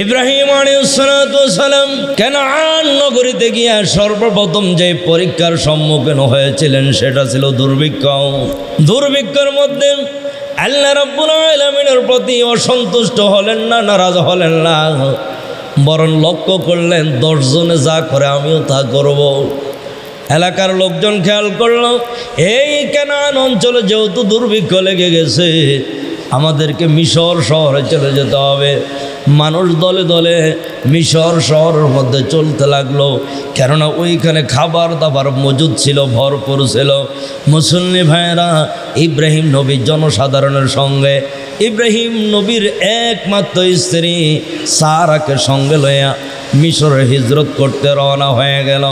ইব্রাহিম আলাইসালাম কেন আন নগরীতে গিয়া সর্বপ্রথম যে পরীক্ষার সম্মুখীন হয়েছিলেন সেটা ছিল দুর্ভিক্ষ। দুর্ভিক্ষের মধ্যে আল্লাহ রব্বুল আলমিনের প্রতি অসন্তুষ্ট হলেন না, নারাজ হলেন না। বরং লক্ষ্য করলেন, দশজনে যা করে আমিও তা করব। এলাকার লোকজন খেয়াল করল, এই কেনান অঞ্চলে যেহেতু দুর্ভিক্ষ লেগে গেছে, আমাদেরকে মিশর শহরে চলে যেতে হবে। মানুষ দলে দলে মিশর শহরের মধ্যে চলতে লাগল। কেননা ওইখানে খাবার দাবার মজুদ ছিল, ভরপুর ছিল। মুসল্লি ভাইয়েরা, ইব্রাহিম নবী জনসাধারণের সঙ্গে, ইব্রাহিম নবীর একমাত্র স্ত্রী সারাকে সঙ্গে লইয়া মিশরের হিজরত করতে রওনা হয়ে গেল।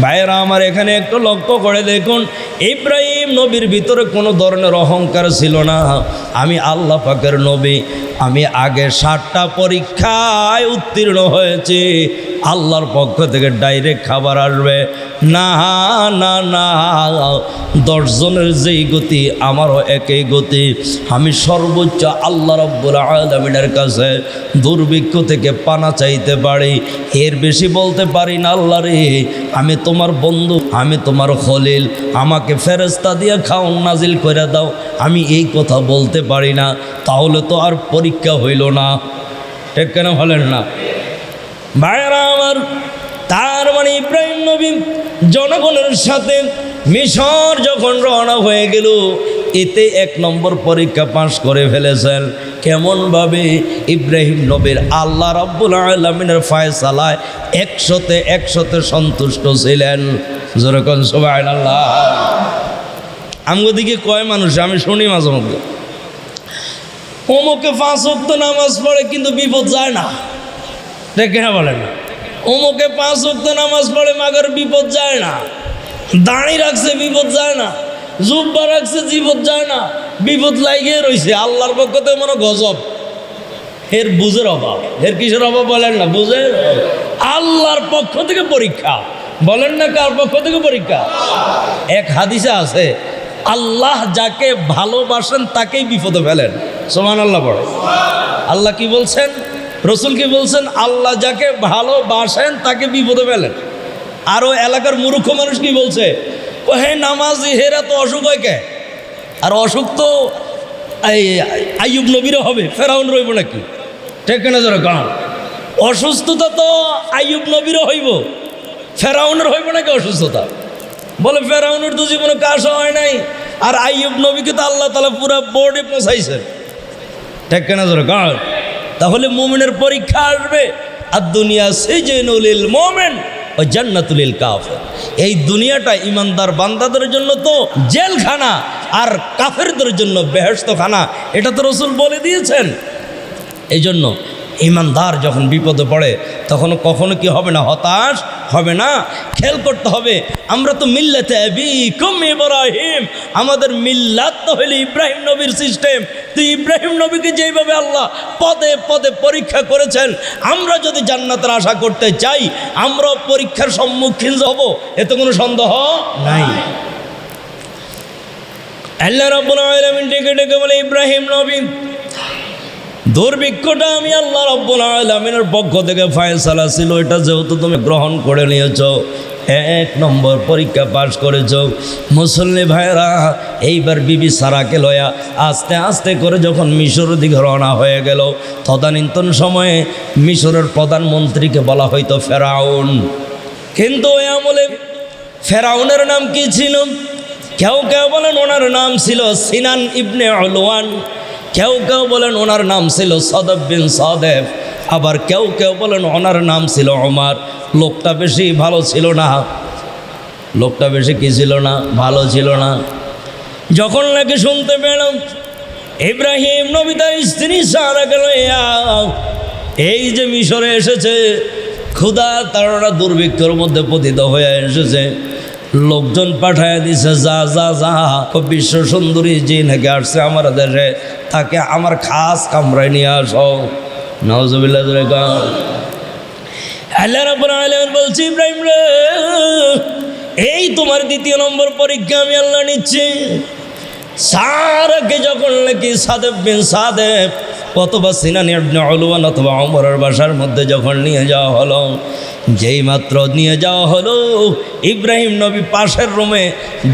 ভাইয়েরা, আমার এখানে একটু লক্ষ্য করে দেখুন, ইব্রাহিম নবীর ভিতরে কোনো ধরনের অহংকার ছিল না। আমি আল্লাহ পাকের নবী আমি আগে ষাটটা পরীক্ষায় উত্তীর্ণ হয়েছি। আল্লাহর পক্ষ থেকে ডাইরেক্ট খাবার আসবে। না না না, দশজনের যেই গতি, আমারও একই গতি। আমি সর্বোচ্চ আল্লাহ রব্বুল আলমিনের কাছে দুর্ভিক্ষ থেকে পানা চাইতে পারি। এর বেশি বলতে পারি না আল্লাহ রে। আমি তোমার বন্ধু, আমি তোমার খলিল। আমাকে ফেরেস্তা দিয়ে খাওন নাজিল করে দাও। আমি এই কথা বলতে পারি না, তাহলে তো আর পরীক্ষা হইল না। ঠিক কেন হলেন না? ভাইয়েরা আমার, তার মানে ইব্রাহিম নবী জনগণের সাথে মিশর যখন রওনা হয়ে গেল, এতে এক নম্বর পরীক্ষা পাশ করে ফেলেছেন। কেমনভাবে? ইব্রাহিম নবীর আল্লাহ রব্বুল আলমিনের ফায়সালায় একশোতে একশোতে সন্তুষ্ট ছিলেন। যেরকম সবাই আল্লাহ আমগো দিকে কয় মানুষ? আমি শুনি মাঝে মধ্যে। অমুকে পাঁচ অক্ত নামাজ পড়ে কিন্তু বিপদ যায় না। দেখে না বলেন। অমুকে পাঁচ অক্ত নামাজ পড়ে মাগর বিপদ যায় না। দাঁড়ি রাখছে, বিপদ যায় না। জুব্বা রাখছে, বিপদ যায় না। বিপদ লাগিয়ে রয়েছে আল্লাহর পক্ষ থেকে মনে গজব। এর বুঝের অভাব। এর কিসের অভাব বলেন না? বুঝে আল্লাহর পক্ষ থেকে পরীক্ষা। বলেন না কার পক্ষ থেকে পরীক্ষা? এক হাদিসে আছে আল্লাহ যাকে ভালোবাসেন তাকেই বিপদে ফেলেন। সোমান আল্লাহ পড়ে। আল্লাহ কি বলছেন? রসুল কি বলছেন? আল্লাহ যাকে ভালোবাসেন তাকে বিপদে ফেলেন। আরও এলাকার মূর্খ মানুষ কি বলছে? হে নামাজ হেরা তো অসুখ হয় কে? আর অসুখ তো এই আইয়ুব নবীরও হবে, ফেরাউন রইব নাকি? ঠিক না ধরো কারণ অসুস্থতা তো আইয়ুব নবীরও হইব, ফেরাউনের হইব নাকি অসুস্থতা? বলে, ফেরাউনের তো জীবনে কাজ হয় নাই। আর আইয়ুব নবীকে তো আল্লাহ তালা পুরা বোর্ডে পৌঁছাইছেন ঠিক কেনা ধরো কারণ তাহলে মোমেনের পরীক্ষা আসবে। আর দুনিয়া সেই যে নলিল মোমেন ও জান্নাতুলিল কাফের। এই দুনিয়াটা ইমানদার বান্দাদের জন্য তো জেলখানা, আর কাফেরদের জন্য বেহেস্ত খানা এটা তো রসুল বলে দিয়েছেন। এই জন্য ইমানদার যখন বিপদে পড়ে, তখন কখনো কি হবে না? হতাশ হবে না? খেয়াল করতে হবে, আমরা তো মিল্লাতে বিকুম ইব্রাহিম। আমাদের মিল্লাত তো হইলে ইব্রাহিম নবীর সিস্টেম তো ইব্রাহিম নবীকে যেইভাবে আল্লাহ পদে পদে পরীক্ষা করেছেন, আমরা যদি জান্নাতের আশা করতে চাই, আমরাও পরীক্ষার সম্মুখীন হব, এতে কোনো সন্দেহ নাই। আল্লাহ রব্বুল আলামিন ডেকে ডেকে বলে, ইব্রাহিম নবী দুর্ভিক্ষটা আমি আল্লাহ রব্বুল আলমিনের পক্ষ থেকে ফায়সালা ছিল, এটা যেহেতু তুমি গ্রহণ করে নিয়েছ, এক নম্বর পরীক্ষা পাশ করেছ। মুসল্লি ভাইরা এইবার বিবি সারাকে লয়া আস্তে আস্তে করে যখন মিশরের দিকে রওনা হয়ে গেল, তদানীন্তন সময়ে মিশরের প্রধানমন্ত্রীকে বলা হয়তো ফেরাউন। কিন্তু ওই আমলে ফেরাউনের নাম কি ছিল? কেউ কেউ বলেন ওনার নাম ছিল সিনান ইবনে অলওয়ান কেউ কেউ বলেন ওনার নাম ছিল সদব বিন সদেব, আবার কেউ কেউ বলেন ওনার নাম ছিল ওমার। লোকটা বেশি ভালো ছিল না। লোকটা বেশি কি ছিল না? ভালো ছিল না। যখন নাকি শুনতে পেলাম, ইব্রাহিম নবী তার স্ত্রী সারাকে লইয়া, এই যে মিশরে এসেছে ক্ষুধা তারা দুর্ভিক্ষর মধ্যে পতিত হয়ে এসেছে। লোকজন পাঠায় দিছে, যা যা যা বিশ্ব সুন্দরী যে নাকি আসছে আমার দেশে, তাকে আমার খাস কামরায় নিয়ে আসো। নজবিল্লা আল্লাহ রাব্বুল আলামিন বলছি, ইব্রাহিম রে, এই তোমার দ্বিতীয় নম্বর পরীক্ষা আমি আল্লাহ নিচ্ছি। সারাকে যখন নাকি সাদেব বিন সাদেব অথবা সিনানি ইবনে অলওয়ান অথবা অমরের বাসার মধ্যে যখন নিয়ে যাওয়া হলো যেই মাত্র নিয়ে যাওয়া হলো, ইব্রাহিম নবী পাশের রুমে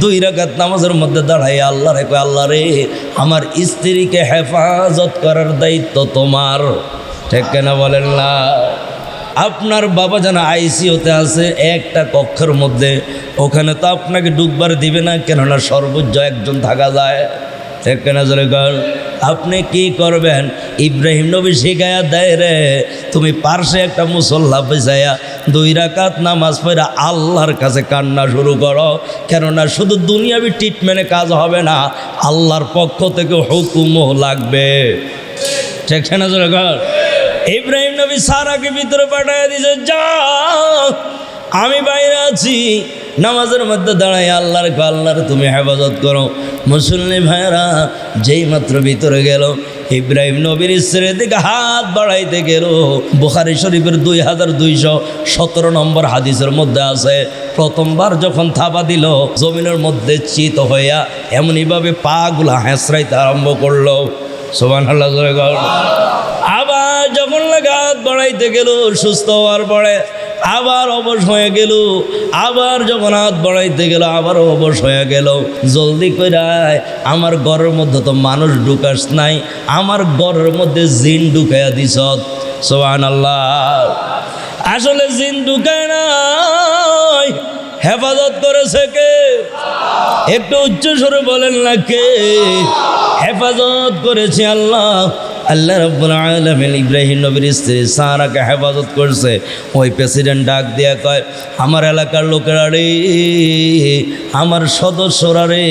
দুই রাকাত নামাজের মধ্যে দাঁড়াই আল্লাহ রে আল্লাহ রে, আমার স্ত্রীকে হেফাজত করার দায়িত্ব তোমার। ঠিক কেনা বলেন না? আপনার বাবা যেন আইসিওতে আছে, একটা কক্ষের মধ্যে, ওখানে তো আপনাকে ডুববার দিবে না, কেননা সর্বোচ্চ একজন থাকা যায়। ঠিক কেনা জলে কর। আপনি কি করবেন? ইব্রাহিম নবী শিখায়া দেয় রে, তুমি পার্শ্বে একটা মুসল্লা পেছাইয়া দুই রাকাত নামাজ পড়া আল্লাহর কাছে কান্না শুরু করো। কেননা শুধু দুনিয়াবি ট্রিটমেন্টে কাজ হবে না, আল্লাহর পক্ষ থেকে হুকুমও লাগবে। ঠিক না জোরে কর। ইব্রাহিম নবী সারাকে ভিতরে পাঠিয়ে দিয়েছে যা আমি বাইরে আছি। নামাজের মধ্যে দাঁড়াই আল্লাহর আল্লাহর তুমি হেফাজত করো। মুসল্লি ভাইরা যেই মাত্র ভিতরে গেল, ইব্রাহিম নবীর স্ত্রীর দিকে হাত বাড়াইতে গেল। বুখারি শরীফের দুই হাজার দুইশো সতেরো নম্বর হাদিসের মধ্যে আছে, প্রথমবার যখন থাবা দিল, জমিনের মধ্যে চিত হইয়া এমনইভাবে পাগুলা হেঁচড়াইতে আরম্ভ করল। সোমান আল্লাহ। আবার যখন লাগাত বাড়াইতে গেল, সুস্থ হওয়ার পরে আবার অবশ হয়ে গেল। আবার যখন বাড়াইতে গেল আবার অবশ হয়ে গেল। জলদি করে আমার ঘরের মধ্যে তো মানুষ ঢুকাস নাই, আমার ঘরের মধ্যে জিন ঢুকাইয়া দিস সোহান আল্লাহ আসলে জিন ঢুকায় নাই। হেফাজত করেছে কে? একটু উচ্চ স্বরে বলেন না কে? হেফাজত করেছে আল্লাহ। আল্লাহ রব্বুল আলমিন ইব্রাহিম নবীর স্ত্রী সারাকে হেফাজত করছে। ওই প্রেসিডেন্ট ডাক দিয়া কয়, আমার এলাকার লোকেরা রে, আমার সদস্যরা রে,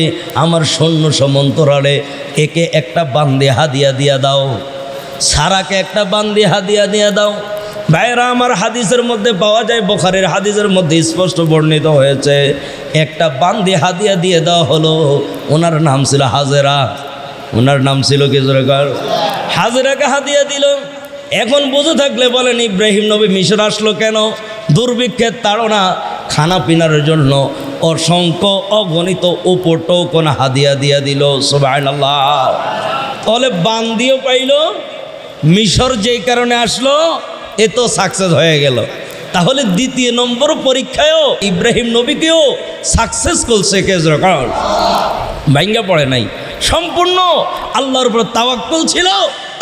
আমার সৈন্য সমন্তরা রে, একে একটা বান্দি হাদিয়া দিয়া দাও। সারাকে একটা বান্দি হাদিয়া দিয়া দাও। ভাইরা আমার হাদিসের মধ্যে পাওয়া যায়, বোখারের হাদিসের মধ্যে স্পষ্ট বর্ণিত হয়েছে, একটা বান্দি হাদিয়া দিয়ে দেওয়া হলো, ওনার নাম ছিল হাজেরা। ওনার নাম ছিল কি হাজেরাকে হাদিয়া দিল। এখন বুঝে থাকলে বলেন, ইব্রাহিম নবী মিশর আসলো কেন? দুর্ভিক্ষের তাড়না খানা পিনার জন্য অসংখ্য অগণিত উপটো কোন হাদিয়া দিয়া দিল। সুবাহ তাহলে বান্দিও পাইল, মিশর যেই কারণে আসলো, এ তো সাকসেস হয়ে গেল। তাহলে দ্বিতীয় নম্বর পরীক্ষায়ও ইব্রাহিম নবীকেও সাকসেস করছে কেজরকাল ভাঙ্গা পড়ে নাই। সম্পূর্ণ আল্লাহর উপর তাওয়াক্কুল ছিল,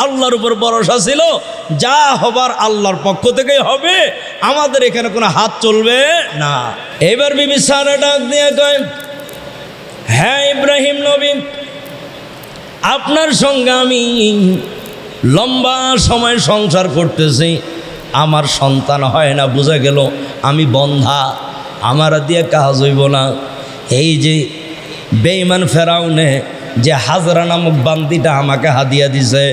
আল্লাহর উপর ভরসা ছিল। যা হবার আল্লাহর পক্ষ থেকেই হবে, আমাদের এখানে কোনো হাত চলবে না। এবার বিবি সারা ডাক দিয়ে কয় হ্যাঁ ইব্রাহিম নবী, আপনার সঙ্গে আমি লম্বা সময় সংসার করতেছি। আমার সন্তান হয় না, বোঝা গেল আমি বন্ধা, আমার দিয়ে কাজ হইব না। এই যে বেইমান ফেরাউনে যে হাজরা নামক বান্দিটা আমাকে হাদিয়া দিছে,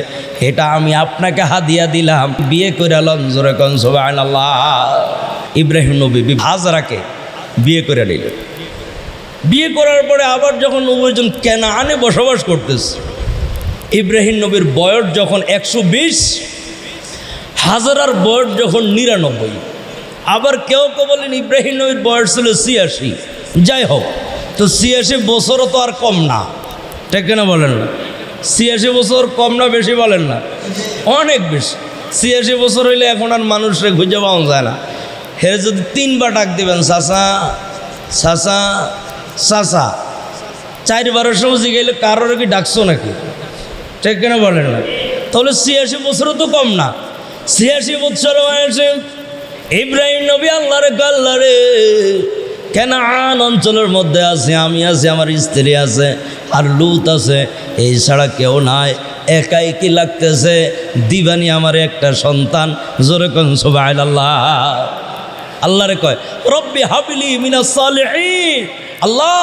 এটা আমি আপনাকে হাদিয়া দিলাম। বিয়ে করে লঞ্জরে ইব্রাহিম নবী হাজরাকে বিয়ে করে নিল। বিয়ে করার পরে আবার যখন উভয়জন কেনা আনে বসবাস করতেছে, ইব্রাহিম নবীর বয়স যখন একশো বিশ, হাজারার বয়স যখন নিরানব্বই, আবার কেউ কেউ বলেন ইব্রাহিম নবীর বয়স ছিল ছিয়াশি। যাই হোক, তো ছিয়াশি বছরও তো আর কম না। ঠিক না বলেন না? ছিয়াশি বছর কম না বেশি বলেন না? অনেক বেশি। ছিয়াশি বছর হইলে এখন আর মানুষরে খুঁজে পাওয়া যায় না। হে যদি তিনবার ডাক দিবেন সাসা সাসা চাষা চারবারের সময় জিগাইলে কারোর কি ডাকছো নাকি? ঠিক কিনা বলেন না? তাহলে ছিয়াশি বছরও তো কম না। ছিয়াশি বছর বয়সে ইব্রাহিম নবী আল্লাহ রে কেন আন অঞ্চলের মধ্যে আছে? আমি আছি, আমার স্ত্রী আছে, আর লুত আছে। এই ছাড়া কেউ নাই। একাই কি লাগতেছে? দিবানি আমার একটা সন্তান। জোরে কন সুবাহ আল্লাহ আল্লাহরে কয়, রব্বি হাবিলি মিনা সালেহিন। আল্লাহ,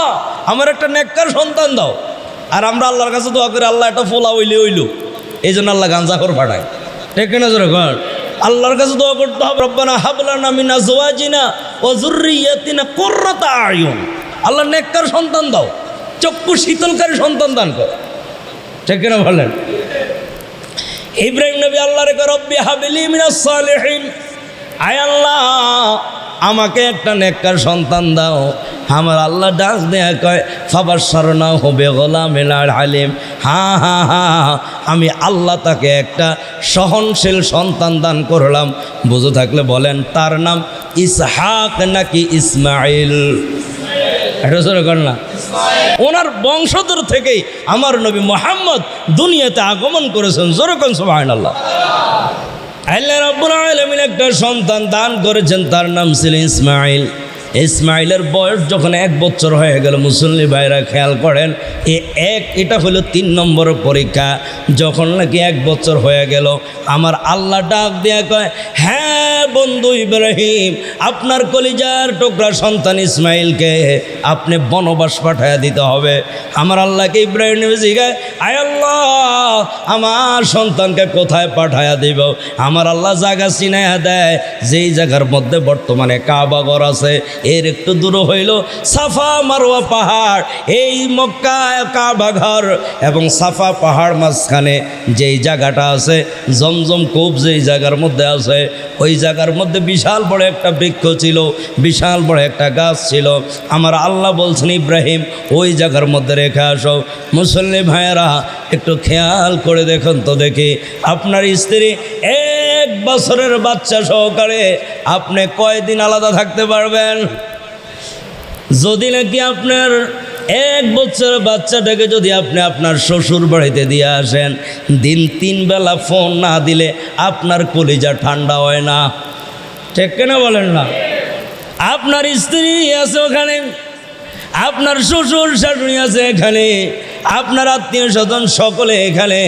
আমার একটা নেককার সন্তান দাও। আর আমরা আল্লাহর কাছে দোয়া করি, আল্লাহ, একটা ফোলা হইলে। হইল এই জন্য আল্লাহ গাঞ্জা করে পাঠায়। ঠিক না জোরে আল্লাহর কাছে দোয়া করতে হবে, রব্বানা হাবলানা মিনা জোয়াজিনা ও জুররিয়াতিনা কুররাতা আয়ুন। আল্লাহ নেককার সন্তান দাও, চক্ষু শীতলকারী সন্তান দান কর। ঠিক কিনা বলেন? ইব্রাহিম নবী আল্লাহর রেখে রব্বি হাবিলি মিনা সালিহিন। আয় আল্লাহ আমাকে একটা নেককার সন্তান দাও। আমার আল্লাহ ডাক দেয়া কয় ফাবার সরনা হবে গোলাম এলার হালিম হা হা হা আমি আল্লাহ তাকে একটা সহনশীল সন্তান দান করলাম। বুঝে থাকলে বলেন, তার নাম ইসহাক নাকি ইসমাইল এটা কর না। ওনার বংশধর থেকেই আমার নবী মোহাম্মদ দুনিয়াতে আগমন করেছেন। জোরকন সোহান আল্লাহ আল্লাহ রাব্বুল আলামিন একটা সন্তান দান করেছেন তার নাম ছিল ইসমাইল ইসমাইলের বয়স যখন এক বছর হয়ে গেল, মুসল্লি ভাইরা খেয়াল করেন, এ এক, এটা হলো তিন নম্বর পরীক্ষা। যখন নাকি এক বছর হয়ে গেল, আমার আল্লাহ ডাক দেয়া কয় হ্যাঁ বন্ধু ইব্রাহিম, আপনার কলিজার টুকরা সন্তান ইসমাইলকে আপনি বনবাস পাঠাইয়া দিতে হবে। আমার আল্লাহকে ইব্রাহিম জিগায় আয় আল্লাহ, আমার সন্তানকে কোথায় পাঠাইয়া দিব? আমার আল্লাহ জায়গা চিনাইয়া দেয়, যেই জায়গার মধ্যে বর্তমানে কাবাগর আছে এর একটু দূর হইল, সাফা মারোয়া পাহাড়, এই মক্কা কাবা ঘর এবং সাফা পাহাড় মাঝখানে যেই জায়গাটা আছে, জমজম কূপ যেই জায়গার মধ্যে আছে, ওই জায়গার মধ্যে বিশাল বড় একটা বৃক্ষ ছিল, বিশাল বড় একটা গাছ ছিল। আমার আল্লাহ বলছেন, ইব্রাহিম, ওই জায়গার মধ্যে রেখে আসো। মুসল্লি ভাইয়েরা, একটু খেয়াল করে দেখুন তো দেখি, আপনার স্ত্রী এক বছরের বাচ্চা সহকারে আপনি কয়দিন আলাদা থাকতে পারবেন? যদি নাকি আপনার এক বছরের বাচ্চাটাকে যদি আপনি আপনার শ্বশুর বাড়িতে দিয়ে আসেন, দিন তিন বেলা ফোন না দিলে আপনার কলিজা ঠান্ডা হয় না। ঠিক কেনা বলেন না? আপনার স্ত্রী আছে ওখানে? আপনার শ্বশুর শাশুড়ি আছে এখানে, আপনার আত্মীয় স্বজন সকলে এখানে।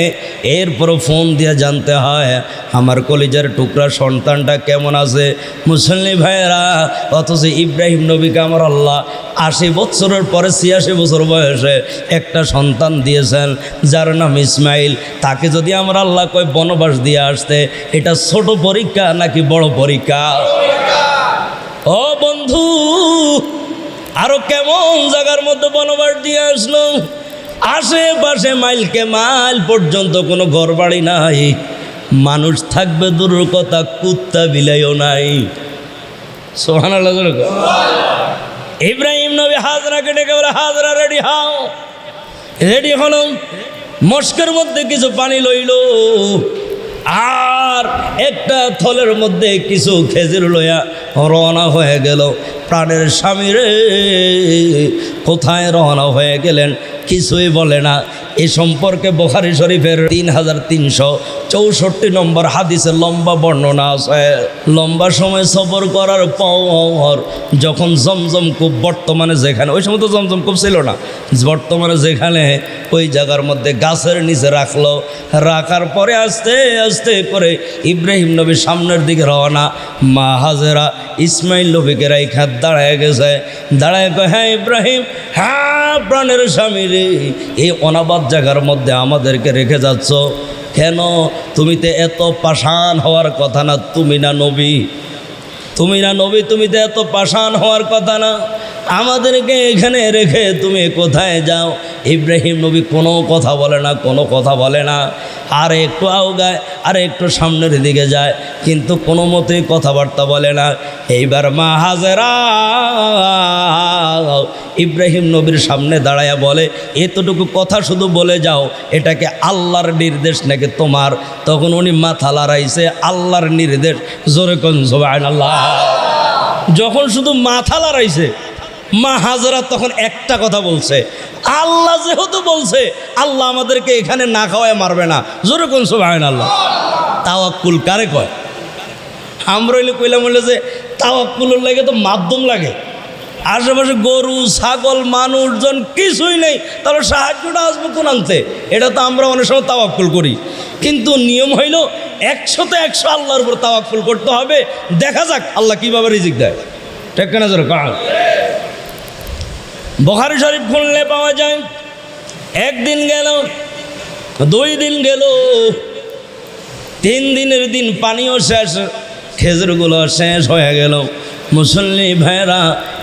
এরপরও ফোন দিয়ে জানতে হয়, আমার কলিজার টুকরা সন্তানটা কেমন আছে? মুসল্লি ভাইয়েরা, অথচ ইব্রাহিম নবীকে আমার আল্লাহ আশি বছরের পরে ছিয়াশি বছর বয়সে একটা সন্তান দিয়েছেন, যার নাম ইসমাইল। তাকে যদি আমার আল্লাহ কয় বনবাস দিয়ে আসতে, এটা ছোট পরীক্ষা নাকি বড় পরীক্ষা? ও আরও কেমন জায়গার মধ্যে বনবাস দিয়ে আসলো? আশেপাশে মাইলকে মাইল পর্যন্ত কোনো ঘর বাড়ি নাই। মানুষ থাকবে দূরের কথা, কুত্তা বিলাইও নাই। সোহান ইব্রাহিম নবী হাজরাকে ডেকে বলে, হাজরা, রেডি হাও। রেডি হলো মস্কের মধ্যে কিছু পানি লইল। আর একটা থলের মধ্যে কিছু খেজুর লইয়া রওনা হয়ে গেল। প্রাণের স্বামী রে, কোথায় রওনা হয়ে গেলেন কিছুই বলে না। এ সম্পর্কে বোখারি শরীফের তিন হাজার তিনশো চৌষট্টি নম্বর হাদিসের লম্বা বর্ণনা আছে। লম্বা সময় সফর করার পর যখন জমজম কূপ বর্তমানে যেখানে, ওই সময় তো জমজম কূপ ছিল না, বর্তমানে যেখানে ওই জায়গার মধ্যে গাছের নিচে রাখল। রাখার পরে আস্তে আস্তে করে ইব্রাহিম নবীর সামনের দিকে রওনা। মা হাজেরা ইসমাইল নবীকে রাইখা দাঁড়ায় গেছে। দাঁড়ায় কয় হ্যাঁ ইব্রাহিম হ্যাঁ প্রাণের স্বামী রে। এই অনাবাদ জায়গার মধ্যে আমাদেরকে রেখে যাচ্ছ। কেন? তুমি তো এত পাষাণ হওয়ার কথা না, তুমি না নবী। তুমি না নবী, তুমি তো এত পাশান হওয়ার কথা না। আমাদেরকে এখানে রেখে তুমি কোথায় যাও? ইব্রাহিম নবী কোনো কথা বলে না, কোনো কথা বলে না। আর একটু আওগায়, আর একটু সামনের দিকে যায়, কিন্তু কোনো মতেই কথাবার্তা বলে না। এইবার মা হাজেরা, ইব্রাহিম নবীর সামনে দাঁড়ায়া বলে, এতটুকু কথা শুধু বলে যাও, এটাকে আল্লাহর নির্দেশ নাকি তোমার? তখন উনি মাথা লড়াইছে, আল্লাহর নির্দেশ, জোরে কোন আল্লাহ যখন শুধু মাথা লড়াইছে মা হাজরা তখন একটা কথা বলছে। আল্লাহ যেহেতু বলছে, আল্লাহ আমাদেরকে এখানে না খাওয়ায় মারবে না। জোরে কোন সোভায়ন আল্লাহ তাওয়াক্কুল কারে কয়? আমরা হইলে কইলাম হইলে যে তাওয়াক্কুলের লাগে তো মাধ্যম লাগে। আশেপাশে গরু, ছাগল, মানুষজন কিছুই নেই, তাহলে সাহায্যটা আসব কোন আনতে? এটা তো আমরা অনেক সময় তাওয়াক্কুল করি। কিন্তু নিয়ম হইল একশোতে একশো আল্লাহর উপর তাওয়াক্কুল করতে হবে। দেখা যাক আল্লাহ কীভাবে রিজিক দেয়। ঠিক কেনা কাজ বখারি শরীফ খুললে পাওয়া যায়। একদিন গেল, দুই দিন গেল, তিন দিনের দিন পানিও শেষ, খেজুরগুলো শেষ হয়ে গেল। মুসল্লি ভাইরা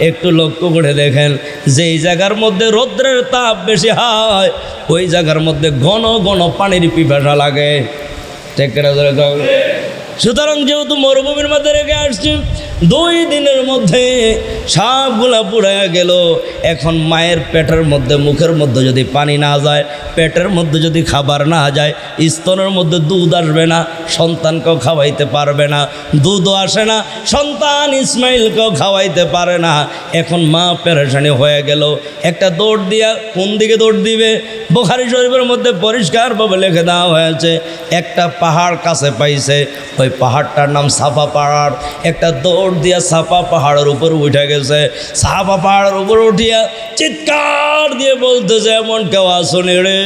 একটু লক্ষ্য করে দেখেন, যেই জায়গার মধ্যে রৌদ্রের তাপ বেশি হয়, ওই জায়গার মধ্যে ঘন ঘন পানির পিপাসা লাগে। সুতরাং যেহেতু মরুভূমির মধ্যে রেখে আসছি দুই দিনের মধ্যে সবগুলা পুড়াইয়া গেল। এখন মায়ের পেটের মধ্যে, মুখের মধ্যে যদি পানি না যায়, পেটের মধ্যে যদি খাবার না যায়, স্তনের মধ্যে দুধ আসবে না, সন্তানকেও খাওয়াইতে পারবে না, দুধও আসে না, সন্তান ইসমাইলকেও খাওয়াইতে পারে না। এখন মা পেরেশানি হয়ে গেল। একটা দৌড় দিয়া কোন দিকে দৌড় দিবে? বোখারি শরীফের মধ্যে পরিষ্কারভাবে লিখে দেওয়া হয়েছে, একটা পাহাড় কাছে পাইছে, ওই পাহাড়টার নাম সাফা পাহাড়, একটা দৌড় দিয়া সাফা পাহাড়ের উপর উঠে গেছে। সাফা পাহাড়ের উপর উঠিয়া চিৎকার দিয়ে বলতেছে, এমন কেউ আসুনি রে?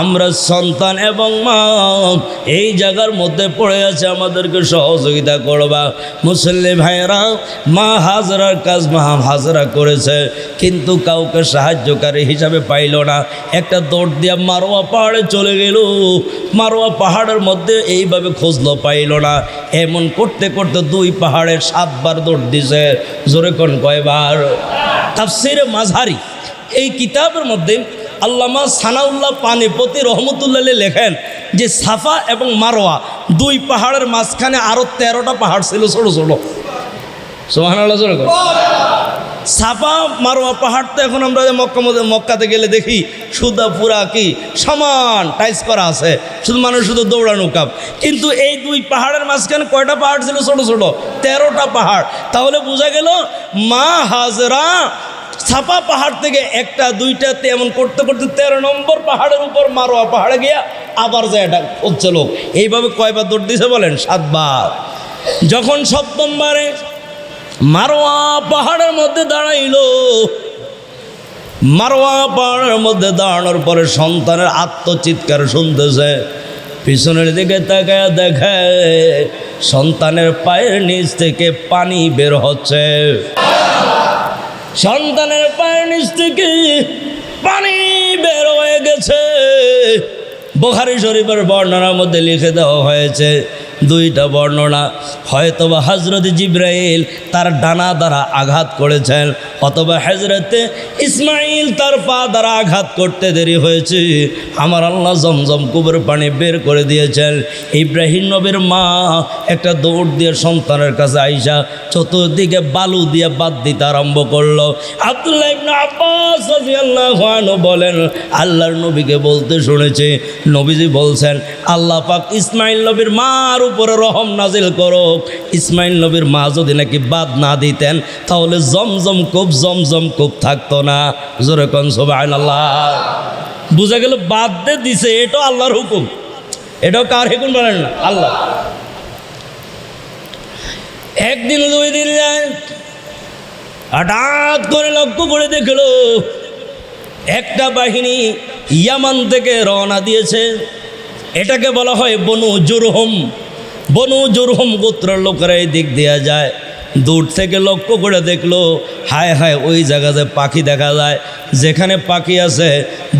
আমরা সন্তান এবং মা, এই জায়গার মধ্যে পড়ে আছে, আমাদেরকে সহযোগিতা করবা। মুসল্লি ভাইয়েরা, মা হাজরার কাজ মা হাজরা করেছে, কিন্তু কাউকে সাহায্যকারী হিসাবে পাইল না। একটা দৌড় দিয়া মারোয়া পাহাড়ে চলে গেল। মারোয়া পাহাড়ের মধ্যে এইভাবে খুঁজলো পাইল না। এমন করতে করতে দুই পাহাড়ে সাতবার দৌড় দিছে। জোরে কোন কয়বার? তাফসিরে মাঝারি এই কিতাবের মধ্যে আল্লামা সানাউল্লাহ পানিপতি রহমতুল্লাহ লেখেন যে সাফা এবং মারোয়া দুই পাহাড়ের মাঝখানে আরও তেরোটা পাহাড় ছিল ছোটো ছোটো। সোহান আল্লাহ। সাফা মারোয়া পাহাড় তো এখন আমরা মক্কা মক্কাতে গেলে দেখি, সুদা পুরা কি? সমান টাইস করা আছে। শুধু মানুষ শুধু দৌড়ানো কাপ। কিন্তু এই দুই পাহাড়ের মাঝখানে কয়টা পাহাড় ছিল? ছোট ছোট। তেরোটা পাহাড়। তাহলে বোঝা গেল, মা হাজরা ছাপা পাহাড় থেকে একটা, দুইটা এমন করতে করতে তেরো নম্বর পাহাড়ের উপর মারোয়া পাহাড়ে গিয়া আবার যায় এটা হচ্ছে লোক। এইভাবে কয়বার দৌড় দিছে বলেন? সাতবার। যখন সপ্তমবারে মারোয়া পাহাড়ের মধ্যে দাঁড়াইলো। মারোয়া পাহাড়ের মধ্যে দাঁড়ানোর পরে সন্তানের আত্মচিৎকার শুনতেছে। পিছনের দিকে তাকায় দেখে সন্তানের পায়ের নিচ থেকে পানি বের হচ্ছে। সন্তানের পায়ের নিচ থেকে পানি বের হয়ে গেছে। বোখারি শরীফের বর্ণনার মধ্যে লিখে দেওয়া হয়েছে দুইটা বর্ণনা। হয়তোবা হজরত জিব্রাইল তার ডানা দ্বারা আঘাত করেছেন, অথবা হজরতে ইসমাইল তার পা দ্বারা আঘাত করতে দেরি হয়েছে। আমার আল্লাহ জমজম কুবের পানি বের করে দিয়েছেন। ইব্রাহিম নবীর মা একটা দৌড় দিয়ে সন্তানের কাছে আইসা চতুর্দিকে বালু দিয়ে বাদ দিতে আরম্ভ করল। আব্দুল্লাহ আব্বাস বলেন, আল্লাহর নবীকে বলতে শুনেছি। নবীজি বলছেন, আল্লাহ পাক ইসমাইল নবীর মার উপরে রহম নাজিল করো। ইসমাইল নবীর মা যদি নাকি বাদ না দিতেন, তাহলে জমজম কূপ জমজম কূপ থাকতো না। জোরে কন সুবহানাল্লাহ। বুঝা গেল বাদ দে দিছে, এটাও আল্লাহর হুকুম। এটাও কার হুকুম বলেন না? আল্লাহ। একদিন দুই দিন হঠাৎ করে লক্ষ্য করে দেখল, একটা বাহিনী ইয়ামান থেকে রওনা দিয়েছে। এটাকে বলা হয় বনু জুরহম। বনু জুরহম গোত্রের লোকেরা এই দিক দেওয়া যায়। দূর থেকে লক্ষ্য করে দেখল, হায় হায়, ওই জায়গাতে পাখি দেখা যায়, যেখানে পাখি আছে,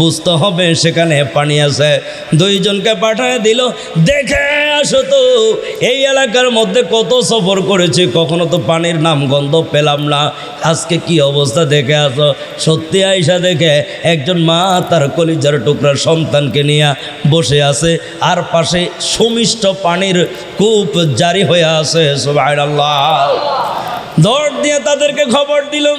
বুঝতে হবে সেখানে পানি আছে। দুইজনকে পাঠায় দিল, দেখে আসো তো, এই এলাকার মধ্যে কত সফর করেছি, কখনো তো পানির নাম গন্ধ পেলাম না। আজকে কি অবস্থা, দেখে আসো। সত্যি আইসা দেখে একজন মা তার কলিজার টুকরার সন্তানকে নিয়ে বসে আছে, আর পাশে সুমিষ্ট পানির কূপ জারি হয়ে আছে, সুবহানাল্লাহ। দৌড় দিয়ে তাদেরকে খবর দিলাম,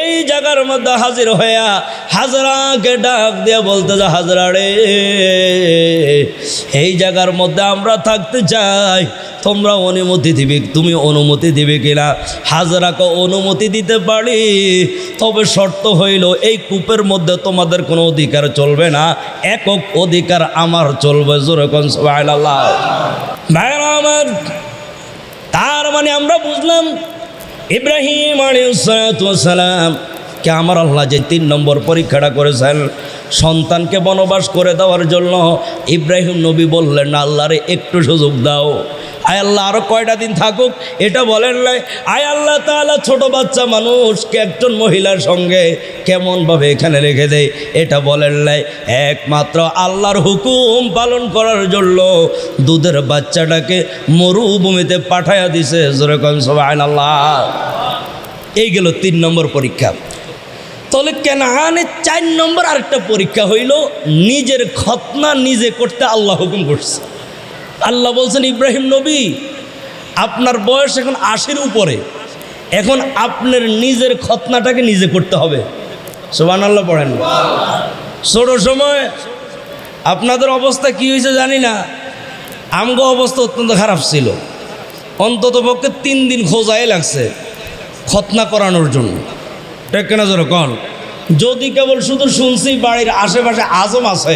এই জায়গার মধ্যে হাজির হইয়া হাজরাকে ডাক দিয়ে বলতে যা হাজরা রে, এই জায়গার মধ্যে আমরা থাকতে চাই, তোমরা অনুমতি দিবে, তুমি অনুমতি দিবে কিনা? হাজরাকে অনুমতি দিতে পারি, তবে শর্ত হইল এই কূপের মধ্যে তোমাদের কোনো অধিকার চলবে না, একক অধিকার আমার চলবে সুবহানাল্লাহ। ভাইরা আমার, তার মানে আমরা বুঝলাম ইব্রাহিম আলিউসালাম কে আমার আল্লাহ যে তিন নম্বর পরীক্ষাটা করেছেন, সন্তানকে বনবাস করে দেওয়ার জন্য ইব্রাহিম নবী বললেন, আল্লাহরে একটু সুযোগ দাও। আয় আল্লাহ আরও কয়টা দিন থাকুক, এটা বলেন নাই। আয় আল্লাহ তাআলা, ছোট বাচ্চা মানুষকে একজন মহিলার সঙ্গে কেমনভাবে এখানে রেখে দেয় এটা বলেন নাই। একমাত্র আল্লাহর হুকুম পালন করার জন্য দুধের বাচ্চাটাকে মরুভূমিতে পাঠাইয়া দিছে। যেরকম সবাই আল্লাহ এই গেল তিন নম্বর পরীক্ষা। তাহলে কেনাহানের চার নম্বর আরেকটা পরীক্ষা হইল, নিজের খতনা নিজে করতে আল্লাহ হুকুম করছে। আল্লাহ বলছেন, ইব্রাহিম নবী, আপনার বয়স এখন আশির উপরে। এখন আপনার নিজের খতনাটাকে নিজে করতে হবে। সোবান আল্লাহ পড়েন। ছোট সময় আপনাদের অবস্থা কি হয়েছে জানি না। আমগো অবস্থা অত্যন্ত খারাপ ছিল। অন্তত পক্ষে তিন দিন খোঁজাই লাগছে খতনা করানোর জন্য। ঠিক কেনা জোর কন। যদি কেবল শুধু শুনছি বাড়ির আশেপাশে আজম আছে,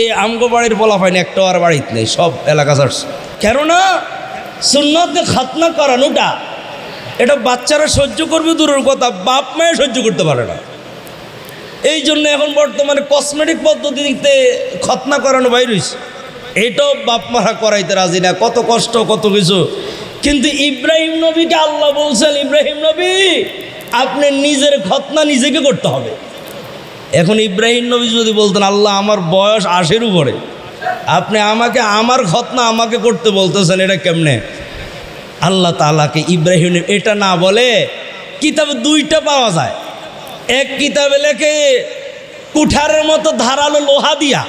এই আমগো বাড়ির বলা হয়নি একটাও আর বাড়িতে নেই, সব এলাকা ছাড়ছে। কেননা সুন্নতকে খাতনা করানোটা, এটা বাচ্চারা সহ্য করবে দূরের কথা, বাপ মায়ে সহ্য করতে পারে না। এই জন্য এখন বর্তমানে কসমেটিক পদ্ধতিতে খতনা করানো হয়েছে এটাও বাপ মারা করাইতে রাজি না, কত কষ্ট, কত কিছু। কিন্তু ইব্রাহিম নবীকে আল্লাহ বলছেন, ইব্রাহিম নবী আপনি নিজের খতনা নিজেকে করতে হবে। এখন ইব্রাহিম নবী যদি বলতেন, আল্লাহ, আমার বয়স আশির উপরে। আপনি আমাকে, আমার খতনা আমাকে করতে বলতেছেন, এটা কেমনে? আল্লাহ তালাকে ইব্রাহিম, এটা না বলে কিতাবে দুইটা পাওয়া যায়। এক কিতাবে লেখে, কুঠারের মতো ধারালো লোহা দিয়া।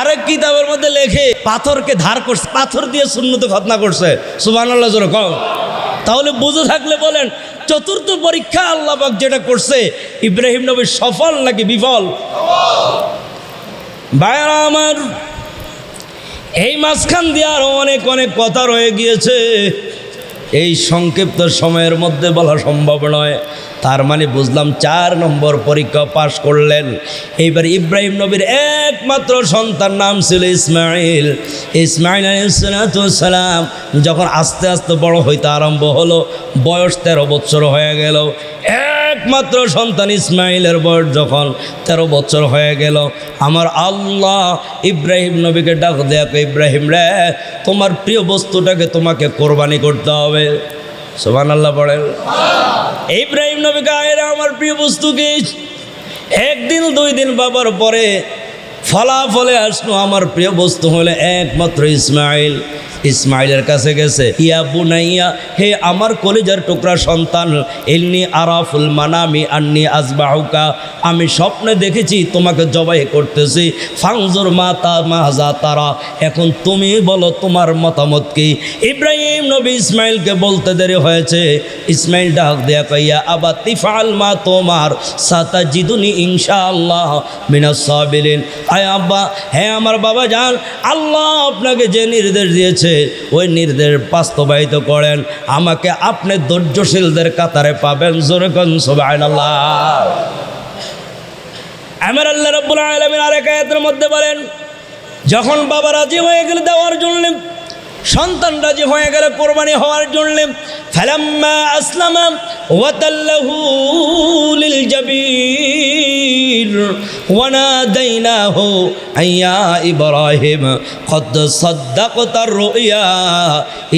আরেক কিতাবের মধ্যে লেখে, পাথরকে ধার করছে, পাথর দিয়ে শূন্যতে খতনা করছে। সুবান আল্লাহ জোর কম তাহলে বুঝে থাকলে বলেন চতুর্থ পরীক্ষা আল্লাহবাক যেটা করছে, ইব্রাহিম নবী সফল নাকি বিফল? ভাইয়ারা আমার, এই মাঝখান দিয়ে আরও অনেক অনেক কথা রয়ে গিয়েছে। এই সংক্ষিপ্ত সময়ের মধ্যে বলা সম্ভব নয়। তার মানে বুঝলাম চার নম্বর পরীক্ষা পাশ করলেন। এইবার ইব্রাহিম নবীর একমাত্র সন্তান নাম ছিল ইসমাইল। ইসমাইল সালাম যখন আস্তে আস্তে বড় হইতে আরম্ভ হলো, বয়স তেরো বছর হয়ে গেল। একমাত্র সন্তান ইসমাইলের বয়স যখন তেরো বছর হয়ে গেল। আমার আল্লাহ ইব্রাহিম নবীকে ডাক দেয়া ইব্রাহিম রে, তোমার প্রিয় বস্তুটাকে তোমাকে কোরবানি করতে হবে। সোমান আল্লাহ পড়েন ইব্রাহিম নবী গায়েরা আমার প্রিয় বস্তু বস্তুকে একদিন, দুই দিন বাবার পরে ফলাফলে আসলো আমার প্রিয় বস্তু হলে একমাত্র ইসমাইল। ইসমাইলের কাছে গেছে, ইয়া বুনাইয়া, হে আমার কলিজার টুকরা সন্তান এলনি আরাফুল মানামি আন্নি আজবাহুকা আমি স্বপ্নে দেখেছি তোমাকে জবাই করতেছি ফাংজুর মাতা মাহাজা তারা, এখন তুমি বলো তোমার মতামত কি? ইব্রাহিম নবী ইসমাইলকে বলতে দেরি হয়েছে, ইসমাইল ডাক দেয়া কইয়া আবার তিফাল মা তোমার সাতা জিদুনি ইনশাআল্লাহ মিনা সাবিরিন। আয় আব্বা হ্যাঁ আমার বাবা যান আল্লাহ আপনাকে যে নির্দেশ দিয়েছে ওই নির্দেশ বাস্তবায়িত করেন, আমাকে আপনি ধৈর্যশীলদের কাতারে পাবেন। জোরে কন, সুবহানাল্লাহ। আমার আল্লাহ মধ্যে বলেন, যখন বাবা রাজি হয়ে গেলে দেওয়ার জন্য, সন্তান রাজি হয়ে গেলে কোরবানি হওয়ার জন্য, ফেলাম্মা আসলামা ওয়ানাদাইনাহু আইয়া ইব্রাহিম قد صدقت الرؤيا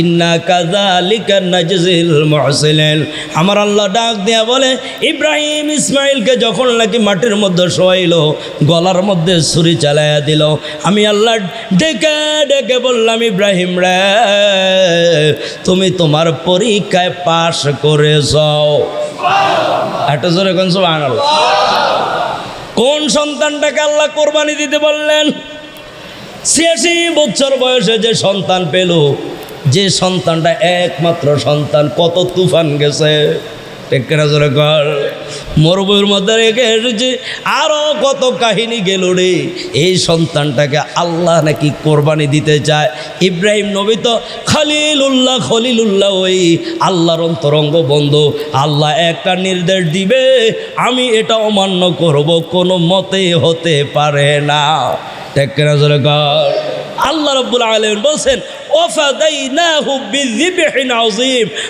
ইন্না কাযালিকা নাজজিল মুহসিনিন আমার আল্লাহ ডাক দিয়া বলে ইব্রাহিম ইসমাইলকে যখন নাকি মাটির মধ্যে শোয়াইলো গলার মধ্যে ছুরি চালাইয়া দিল আমি আল্লাহ ডেকে ডেকে বললাম ইব্রাহিম রে তুমি তোমার পরীক্ষায় পাশ করেছ একটা জোরে কোন সুবহানাল্লাহ কোন সন্তানটাকে আল্লাহ কোরবানি দিতে বললেন? ছিয়াশি বছর বয়সে যে সন্তান পেল, যে সন্তানটা একমাত্র সন্তান, কত তুফান গেছে। টেকেরা কর। মরুভূমির মধ্যে রেখে এসেছে। আরও কত কাহিনী গেল রে। এই সন্তানটাকে আল্লাহ নাকি কোরবানি দিতে চায়। ইব্রাহিম নবী তো খালিলুল্লাহ, খলিলুল্লাহ ওই আল্লাহর অন্তরঙ্গ বন্ধু। আল্লাহ একটা নির্দেশ দিবে, আমি এটা অমান্য করব, কোনো মতে হতে পারে না। টেকেরা জোরে কর। আল্লাহ রব্বুল আলম বলছেন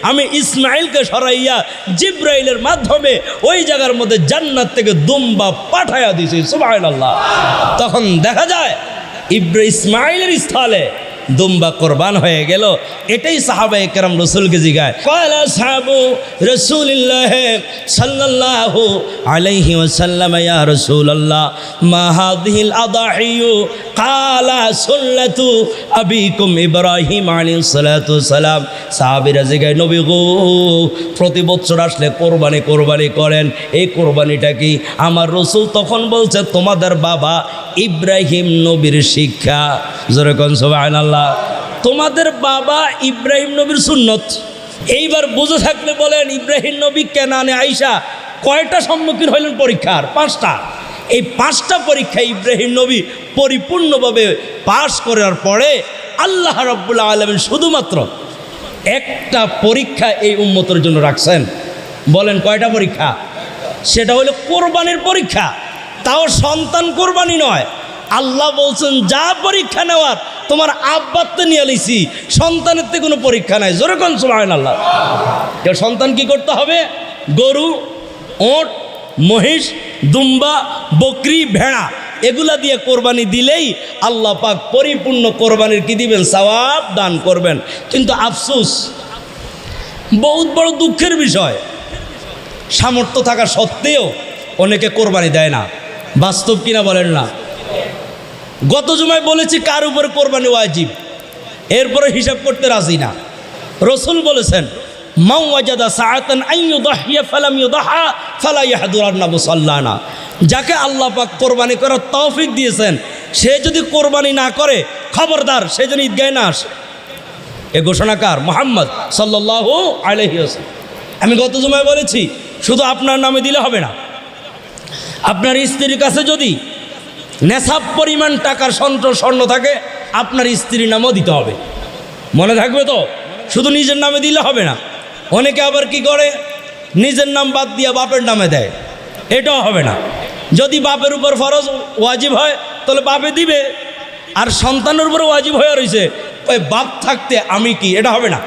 আমি ইসমাইলকে সরাইয়া জিব্রাইলের মাধ্যমে ওই জায়গার মধ্যে জান্নাত থেকে দুম্বা পাঠাইয়া দিয়েছি, সুবহানাল্লাহ। তখন দেখা যায়, ইব্রা ইসমাইলের স্থলে দুম্বা কোরবান হয়ে গেল। এটাই সাহাবায়ে কেরাম রসুলকে জিগায়। কয়লা সাহাবু রসুলিল্লাহ সাল্লাল্লাহু আলাইহি ওয়াসাল্লাম, ইয়া রাসূলুল্লাহ, মা হাযিহিল আদাহিয়ু কালা সুন্নাতু আবিকুম ইব্রাহিম আলাইহিস সালাতু সালাম সাহাবীরা জিগায়, নবী গো, প্রতি বছর আসলে কোরবানি কোরবানি করেন। এই কোরবানিটা কি আমার রসুল তখন বলছে, তোমাদের বাবা ইব্রাহিম নবীর শিক্ষা? যেরকম সুবহানাল্লাহ তোমাদের বাবা ইব্রাহিম নবীর সুন্নত। এইবার বুঝে থাকলে বলেন, ইব্রাহিম নবী কেনানে আইসা, কয়টা সম্মুখীন হইলেন পরীক্ষার? পাঁচটা। এই পাঁচটা পরীক্ষা ইব্রাহিম নবী পরিপূর্ণভাবে পাশ করার পরে আল্লাহ রব্বুল্লাহ আলমিন শুধুমাত্র একটা পরীক্ষা এই উন্মতের জন্য রাখছেন। বলেন, কয়টা পরীক্ষা? সেটা হলো কোরবানির পরীক্ষা। তাও সন্তান কোরবানি নয়। আল্লাহ বলছেন, যা পরীক্ষা নেওয়ার তোমার আব্বাতে নিয়ে লিছি সন্তানের থেকে কোনো পরীক্ষা নাই। জোরে কোন সময় আল্লাহ সন্তান কি করতে হবে? গরু, ওট, মহিষ, দুম্বা, বকরি, ভেড়া, এগুলা দিয়ে কোরবানি দিলেই আল্লাহ পাক পরিপূর্ণ কোরবানির কি দিবেন? সওয়াব দান করবেন। কিন্তু আফসোস, বহুত বড় দুঃখের বিষয়। সামর্থ্য থাকা সত্ত্বেও অনেকে কোরবানি দেয় না। বাস্তব কিনা বলেন না। গত জুমায় বলেছি কার উপরে কোরবানি ওয়াজিব? এরপরে হিসাব করতে রাজি না। রসুল বলেছেন যাকে আল্লাহ পাক কোরবানি করার তৌফিক দিয়েছেন, সে যদি কোরবানি না করে, খবরদার, সে যেন ঈদগায় না আসে। এ ঘোষণাকার মোহাম্মদ সাল্লাহ আলহি আমি গত জুমায় বলেছি, শুধু আপনার নামে দিলে হবে না। আপনার স্ত্রীর কাছে যদি নেশাব পরিমাণ টাকার স্বর্ণ থাকে, আপনার স্ত্রীর নামও দিতে হবে। মনে থাকবে তো? শুধু নিজের নামে দিলে হবে না। অনেকে আবার কি করে? নিজের নাম বাদ দিয়ে বাপের নামে দেয়। এটাও হবে না। যদি বাপের উপর ফরজ ওয়াজিব হয়, তাহলে বাপে দিবে। আর সন্তানের উপর ওয়াজিব হয়ে রয়েছে ওই বাপ থাকতে আমি কি? এটা হবে না।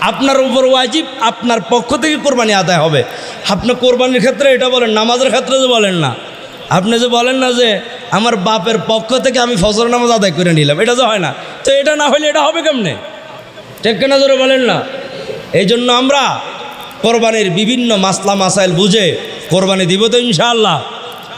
আপনার উপর ওয়াজিব, আপনার পক্ষ থেকে কোরবানি আদায় হবে। আপনি কোরবানির ক্ষেত্রে এটা বলেন, নামাজের ক্ষেত্রে বলেন না। আপনি যে বলেন না যে আমার বাপের পক্ষ থেকে আমি ফজর নামাজ আদায় করে নিলাম, এটা তো হয় না। তো এটা না হলে এটা হবে কেমনে? ঠিক কেনা ধরে বলেন না? এই জন্য আমরা কোরবানির বিভিন্ন মাসলা, মাসাইল বুঝে কোরবানি দিব তো ইনশাআল্লাহ।